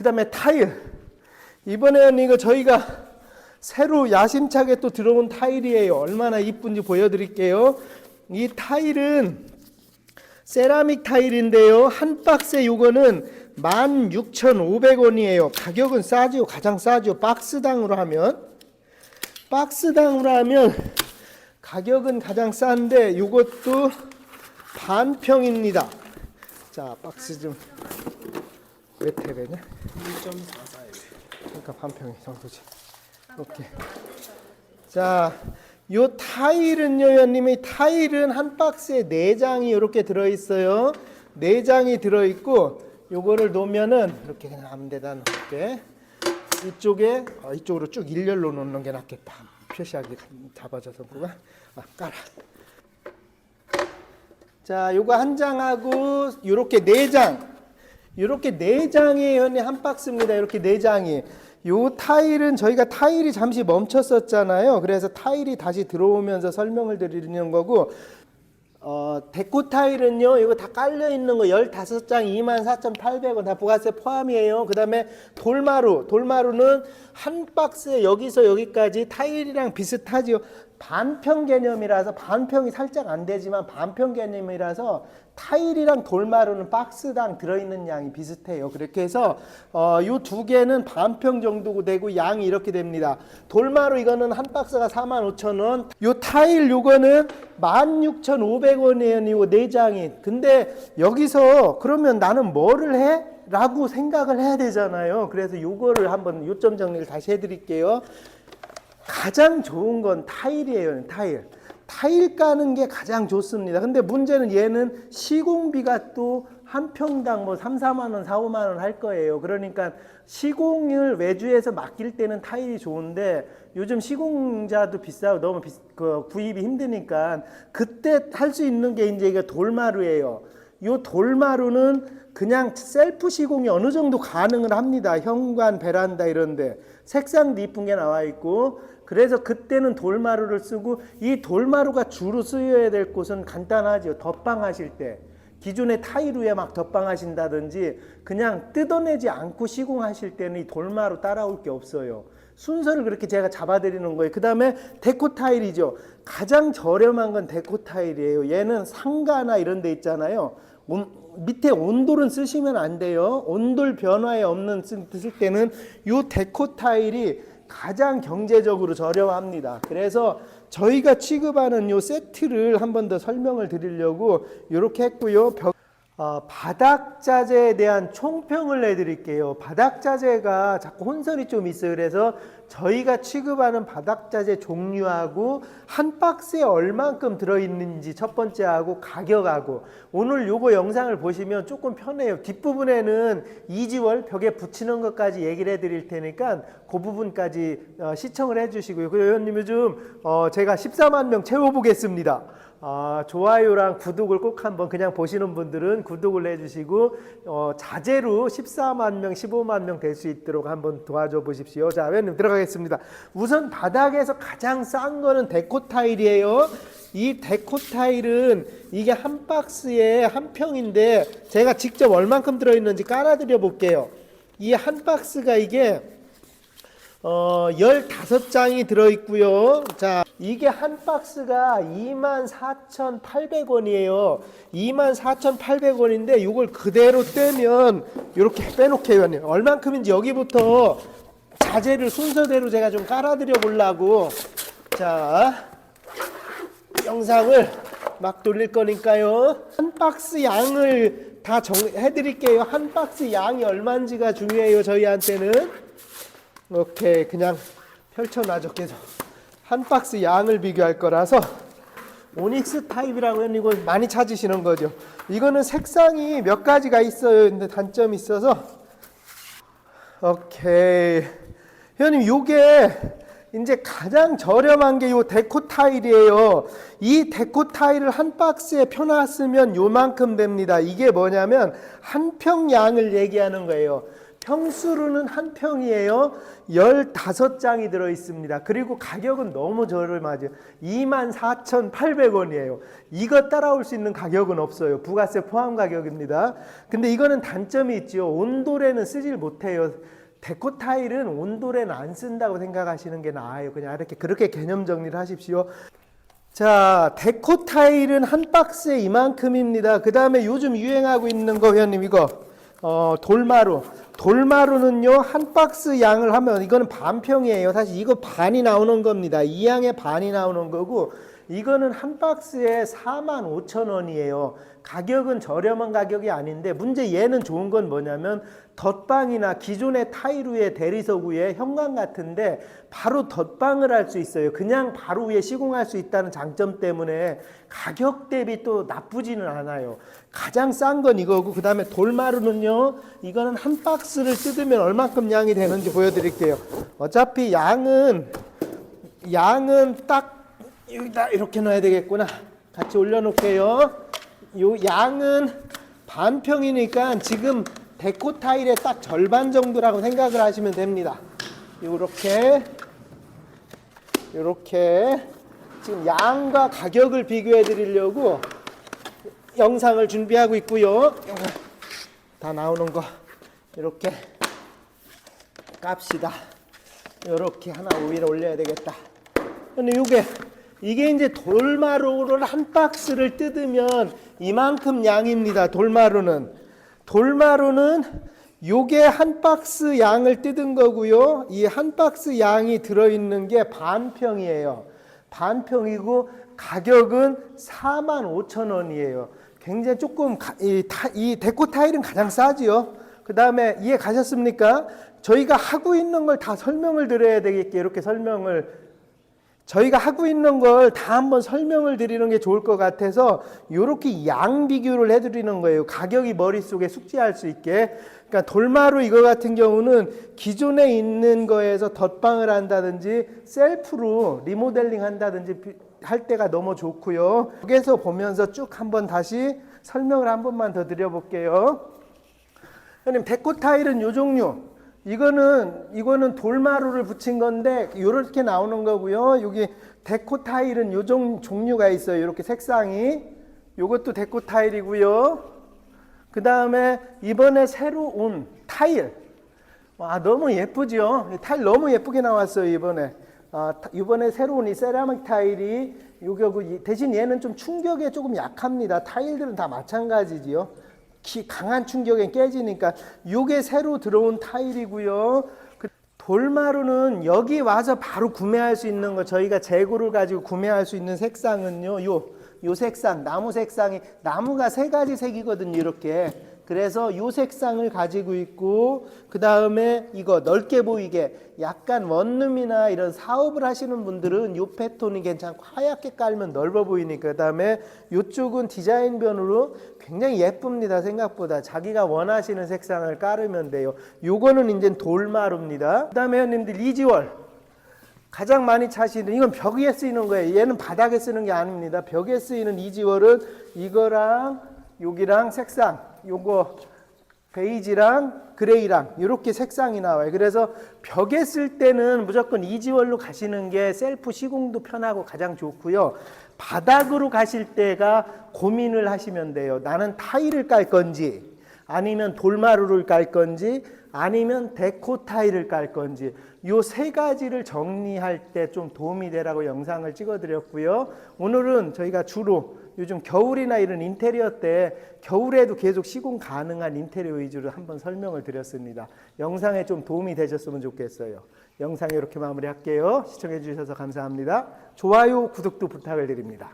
그 다음에 타일. 이번에는 이거 저희가 새로 야심차게 또 들어온 타일이에요. 얼마나 이쁜지 보여드릴게요. 이 타일은 세라믹 타일인데요. 한 박스에 요거는 16,500원이에요. 가격은 싸죠. 가장 싸죠. 박스당으로 하면. 박스당으로 하면 가격은 가장 싼데 요것도 반평입니다. 자, 박스 좀 몇 회배냐? 1.44예요. 그러니까 반평이 정도지. 오케이. 자, 요 타일은요, 연님이 타일은 한 박스에 네 장이 이렇게 들어 있어요. 네 장이 들어 있고 요거를 놓으면은 이렇게 그냥 아무 데다 놓을게. 이쪽에 어, 이쪽으로 쭉 일렬로 놓는 게 낫겠다. 표시하기 잡아줘서 그가 아, 깔아. 자, 요거 한 장하고 요렇게 네 장. 요렇게 네 장이 현재 한 박스입니다. 이렇게 네 장이. 요 타일은 저희가 타일이 잠시 멈췄었잖아요. 그래서 타일이 다시 들어오면서 설명을 드리는 거고 어, 데코 타일은요, 이거 다 깔려 있는 거 15장 24,800원 다 부가세 포함이에요. 그 다음에 돌마루. 돌마루는 한 박스에 여기서 여기까지 타일이랑 비슷하지요. 반평 개념이라서 반평이 살짝 안 되지만 반평 개념이라서 타일이랑 돌마루는 박스당 들어있는 양이 비슷해요. 그렇게 해서 어, 요두 개는 반평 정도 되고 양이 이렇게 됩니다. 돌마루 이거는 한 박스가 45,000원. 요 타일 요거는 16,500원이에요. 이거 네 장이. 근데 여기서 그러면 나는 뭐를 해? 라고 생각을 해야 되잖아요. 그래서 요거를 한번 요점 정리를 다시 해드릴게요. 가장 좋은 건 타일이에요. 타일. 타일 까는 게 가장 좋습니다. 근데 문제는 얘는 시공비가 또 한 평당 뭐 3, 4만 원, 4, 5만 원 할 거예요. 그러니까 시공을 외주에서 맡길 때는 타일이 좋은데 요즘 시공자도 비싸고 너무 비, 그 구입이 힘드니까 그때 할 수 있는 게 이제 이게 돌마루예요. 요 돌마루는 그냥 셀프 시공이 어느 정도 가능을 합니다. 현관, 베란다 이런데 색상도 이쁜 게 나와 있고 그래서 그때는 돌마루를 쓰고 이 돌마루가 주로 쓰여야 될 곳은 간단하죠. 덧방 하실 때 기존의 타일 위에 막 덧방 하신다든지 그냥 뜯어내지 않고 시공하실 때는 이 돌마루 따라올 게 없어요. 순서를 그렇게 제가 잡아드리는 거예요. 그 다음에 데코 타일이죠. 가장 저렴한 건 데코 타일이에요. 얘는 상가나 이런 데 있잖아요. 온- 밑에 온돌은 쓰시면 안 돼요. 온돌 변화에 없는 쓸, 쓸 때는 요 데코 타일이 가장 경제적으로 저렴합니다. 그래서 저희가 취급하는 요 세트를 한 번 더 설명을 드리려고 이렇게 했고요. 벽- 어, 바닥 자재에 대한 총평을 내드릴게요. 바닥 자재가 자꾸 혼선이 좀 있어요. 그래서 저희가 취급하는 바닥 자재 종류하고 한 박스에 얼만큼 들어있는지 첫 번째하고 가격하고 오늘 요거 영상을 보시면 조금 편해요. 뒷부분에는 이지월 벽에 붙이는 것까지 얘기를 해드릴 테니까 그 부분까지 어, 시청을 해주시고요. 그리고 의원님 요즘 어, 제가 14만 명 채워보겠습니다. 아, 좋아요랑 구독을 꼭 한번 그냥 보시는 분들은 구독을 해주시고 어, 자제로 14만 명, 15만 명 될 수 있도록 한번 도와줘 보십시오. 자, 회원님 들어가겠습니다. 우선 바닥에서 가장 싼 거는 데코 타일이에요. 이 데코 타일은 이게 한 박스에 한 평인데 제가 직접 얼만큼 들어있는지 깔아드려 볼게요. 이 한 박스가 이게 어, 15장이 들어있고요. 자, 이게 한 박스가 24,800원이에요. 24,800원인데 이걸 그대로 떼면 이렇게 빼놓게요. 얼만큼인지 여기부터 자재를 순서대로 제가 좀 깔아드려 보려고 자, 영상을 막 돌릴 거니까요. 한 박스 양을 다 정 해드릴게요. 한 박스 양이 얼마인지가 중요해요. 저희한테는. 오케이 그냥 펼쳐놔줘 계속 한 박스 양을 비교할 거라서 오닉스 타입이라고 하는 이거 많이 찾으시는 거죠 이거는 색상이 몇 가지가 있어요 근데 단점이 있어서 오케이 회원님 요게 이제 가장 저렴한 게 요 데코 타일이에요. 이 데코 타일을 한 박스에 펴놨으면 요만큼 됩니다. 이게 뭐냐면 한 평 양을 얘기하는 거예요. 평수로는 한 평이에요. 15장이 들어 있습니다. 그리고 가격은 너무 저렴하죠. 24,800원이에요. 이거 따라올 수 있는 가격은 없어요. 부가세 포함 가격입니다. 근데 이거는 단점이 있죠. 온돌에는 쓰질 못해요. 데코 타일은 온돌에는 안 쓴다고 생각하시는 게 나아요. 그냥 이렇게 그렇게 개념 정리를 하십시오. 자, 데코 타일은 한 박스에 이만큼입니다. 그 다음에 요즘 유행하고 있는 거, 회원님, 이거. 어, 돌마루. 돌마루는요, 한 박스 양을 하면, 이거는 반평이에요. 사실 이거 반이 나오는 겁니다. 이 양의 반이 나오는 거고, 이거는 한 박스에 4만 5천 원이에요. 가격은 저렴한 가격이 아닌데 문제 얘는 좋은 건 뭐냐면 덧방이나 기존의 타일 위에 대리석 위에 현관 같은데 바로 덧방을 할 수 있어요. 그냥 바로 위에 시공할 수 있다는 장점 때문에 가격 대비 또 나쁘지는 않아요. 가장 싼 건 이거고 그 다음에 돌마루는요. 이거는 한 박스를 뜯으면 얼만큼 양이 되는지 보여드릴게요. 어차피 양은 양은 딱 여기다 이렇게 넣어야 되겠구나. 같이 올려놓을게요. 요 양은 반평이니까 지금 데코 타일의 딱 절반 정도라고 생각을 하시면 됩니다. 요렇게 요렇게 지금 양과 가격을 비교해 드리려고 영상을 준비하고 있고요. 다 나오는 거 이렇게 깝시다. 요렇게 하나 위로 올려야 되겠다. 근데 요게 이게 이제 돌마루를 한 박스를 뜯으면 이만큼 양입니다. 돌마루는 돌마루는 요게 한 박스 양을 뜯은 거고요. 이 한 박스 양이 들어 있는 게 반평이에요. 반평이고 가격은 4만 5천 원이에요. 굉장히 조금 가- 이, 타, 이 데코 타일은 가장 싸지요. 그 다음에 이해 가셨습니까? 저희가 하고 있는 걸 다 설명을 드려야 되겠게 이렇게 설명을 저희가 하고 있는 걸 다 한번 설명을 드리는 게 좋을 것 같아서 이렇게 양 비교를 해드리는 거예요. 가격이 머릿속에 숙지할 수 있게. 그러니까 돌마루 이거 같은 경우는 기존에 있는 거에서 덧방을 한다든지 셀프로 리모델링 한다든지 비- 할 때가 너무 좋고요. 여기서 보면서 쭉 한번 다시 설명을 한 번만 더 드려볼게요. 형님 데코 타일은 요 종류. 이거는 이거는 돌마루를 붙인 건데 요렇게 나오는 거고요. 여기 데코 타일은 요 종, 종류가 있어요. 이렇게 색상이. 요것도 데코 타일이고요. 그 다음에 이번에 새로 온 타일. 와 너무 예쁘죠? 이 타일 너무 예쁘게 나왔어요 이번에. 아, 타- 이번에 새로 온이 세라믹 타일이 요거 이- 대신 얘는 좀 충격에 조금 약합니다. 타일들은 다 마찬가지지요. 기- 강한 충격에 깨지니까 요게 새로 들어온 타일이고요. 그 돌마루는 여기 와서 바로 구매할 수 있는 거 저희가 재고를 가지고 구매할 수 있는 색상은요. 요, 요 색상 나무 색상이 나무가 세 가지 색이거든요. 이렇게. 그래서 요 색상을 가지고 있고 그 다음에 이거 넓게 보이게 약간 원룸이나 이런 사업을 하시는 분들은 요 패턴이 괜찮고 하얗게 깔면 넓어 보이니까 그 다음에 요쪽은 디자인 변으로 굉장히 예쁩니다 생각보다. 자기가 원하시는 색상을 깔으면 돼요. 요거는 이제 돌마루입니다. 그 다음에 형님들 리지월. 가장 많이 차시는 이건 벽에 쓰이는 거예요. 얘는 바닥에 쓰는 게 아닙니다. 벽에 쓰이는 이지월은 이거랑 여기랑 색상 요거 베이지랑 그레이랑 이렇게 색상이 나와요. 그래서 벽에 쓸 때는 무조건 이지월로 가시는 게 셀프 시공도 편하고 가장 좋고요. 바닥으로 가실 때가 고민을 하시면 돼요. 나는 타일을 깔 건지 아니면 돌마루를 깔 건지 아니면 데코 타일을 깔 건지 요 세 가지를 정리할 때 좀 도움이 되라고 영상을 찍어 드렸고요. 오늘은 저희가 주로 요즘 겨울이나 이런 인테리어 때 겨울에도 계속 시공 가능한 인테리어 위주로 한번 설명을 드렸습니다. 영상에 좀 도움이 되셨으면 좋겠어요. 영상 이렇게 마무리할게요. 시청해 주셔서 감사합니다. 좋아요, 구독도 부탁을 드립니다.